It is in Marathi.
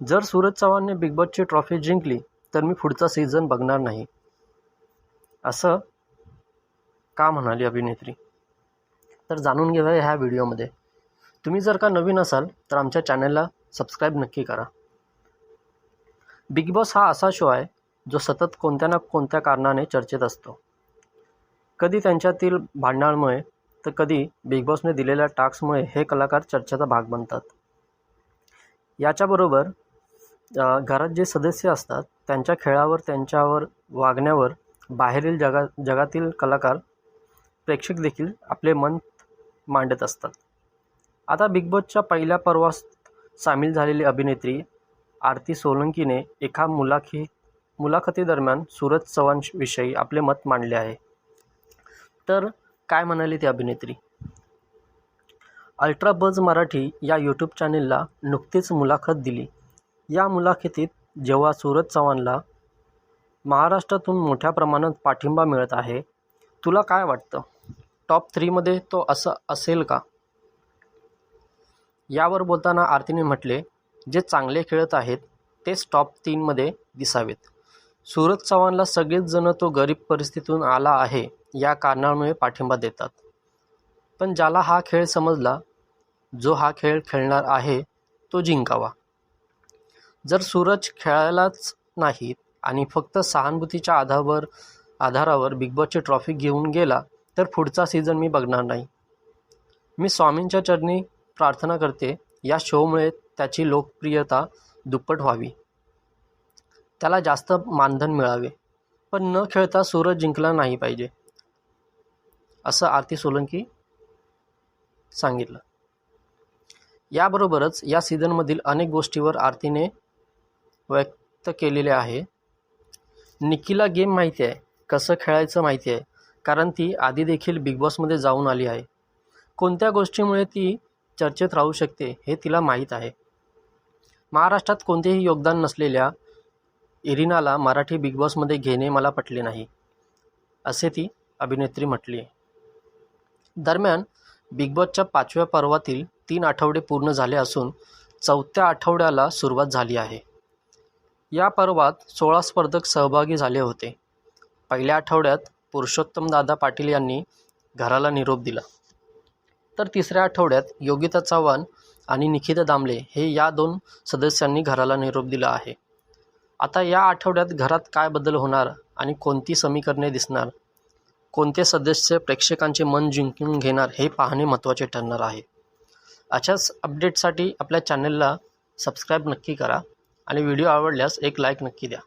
जर सूरज चव्हाणने बिग बॉसची ट्रॉफी जिंकली तर मी पुढचा सीझन बघणार नाही. असं का म्हणाली अभिनेत्री? तर जाणून घेऊया ह्या व्हिडिओमध्ये. तुम्ही जर का नवीन असाल तर आमच्या चॅनलला सबस्क्राईब नक्की करा. बिग बॉस हा असा शो आहे जो सतत कोणत्या ना कोणत्या कारणाने चर्चेत असतो. कधी त्यांच्यातील भांडणामुळे तर कधी बिग बॉसने दिलेल्या टास्कमुळे हे कलाकार चर्चेचा भाग बनतात. याच्याबरोबर घरात जे सदस्य असतात त्यांच्या खेळावर त्यांच्यावर वागण्यावर बाहेरील जगा जगातील कलाकार प्रेक्षक देखील आपले मन मांडत असतात. आता बिग बॉसच्या पहिल्या पर्वास सामील झालेली अभिनेत्री आरती सोलंकीने एका मुलाखी मुलाखतीदरम्यान सूरज चव्हाणविषयी आपले मत मांडले आहे. तर काय म्हणाली ती अभिनेत्री? अल्ट्रा बज मराठी या यूट्यूब चॅनेलला नुकतीच मुलाखत दिली. या मुलाखतीत जेव्हा सूरज चव्हाणला महाराष्ट्रातून मोठ्या प्रमाणात पाठिंबा मिळत आहे तुला काय वाटतं? टॉप थ्रीमध्ये तो असं असेल का? यावर बोलताना आरतीने म्हटले जे चांगले खेळत आहेत तेच टॉप तीनमध्ये दिसावेत. सूरज चव्हाणला सगळेच जण तो गरीब परिस्थितीतून आला आहे या कारणामुळे पाठिंबा देतात. पण ज्याला हा खेळ समजला जो हा खेळ खेळणार आहे तो जिंकावा. जर सूरज खेळायलाच नाही आणि फक्त सहानुभूतीच्या आधावर आधारावर बिग बॉसची ट्रॉफी घेऊन गेला तर पुढचा सीझन मी बघणार नाही. मी स्वामींच्या चरणी प्रार्थना करते या शोमुळे त्याची लोकप्रियता दुप्पट व्हावी. त्याला जास्त मानधन मिळावे पण न खेळता सूरज जिंकला नाही पाहिजे असं आरती सोलंकी सांगितलं. याबरोबरच या सीझनमधील अनेक गोष्टीवर आरतीने व्यक्त केलेले आहे. निकीला गेम माहिती आहे. कसं खेळायचं माहिती आहे. कारण ती आधी देखील बिग बॉसमध्ये जाऊन आली आहे. कोणत्या गोष्टीमुळे ती चर्चेत राहू शकते हे तिला माहीत आहे. महाराष्ट्रात कोणतेही योगदान नसलेल्या इरिनाला मराठी बिग बॉसमध्ये घेणे मला पटले नाही असे ती अभिनेत्री म्हटली आहे. दरम्यान बिग बॉसच्या पाचव्या पर्वातील तीन आठवडे पूर्ण झाले असून चौथ्या आठवड्याला सुरुवात झाली आहे. या पर्वात सोळा स्पर्धक सहभागी झाले होते. पहिल्या आठवड्यात पुरुषोत्तमदादा पाटील यांनी घराला निरोप दिला. तर तिसऱ्या आठवड्यात योगिता चव्हाण आणि निखिता दामले हे या दोन सदस्यांनी घराला निरोप दिला आहे. आता या आठवड्यात घरात काय बदल होणार आणि कोणती समीकरणे दिसणार? कोणते सदस्य प्रेक्षकांचे मन जिंकून घेणार हे पाहणे महत्त्वाचे ठरणार आहे. अशाच अपडेटसाठी आपल्या चॅनलला सबस्क्राईब नक्की करा. आणि व्हिडिओ आवडल्यास एक लाईक नक्की द्या.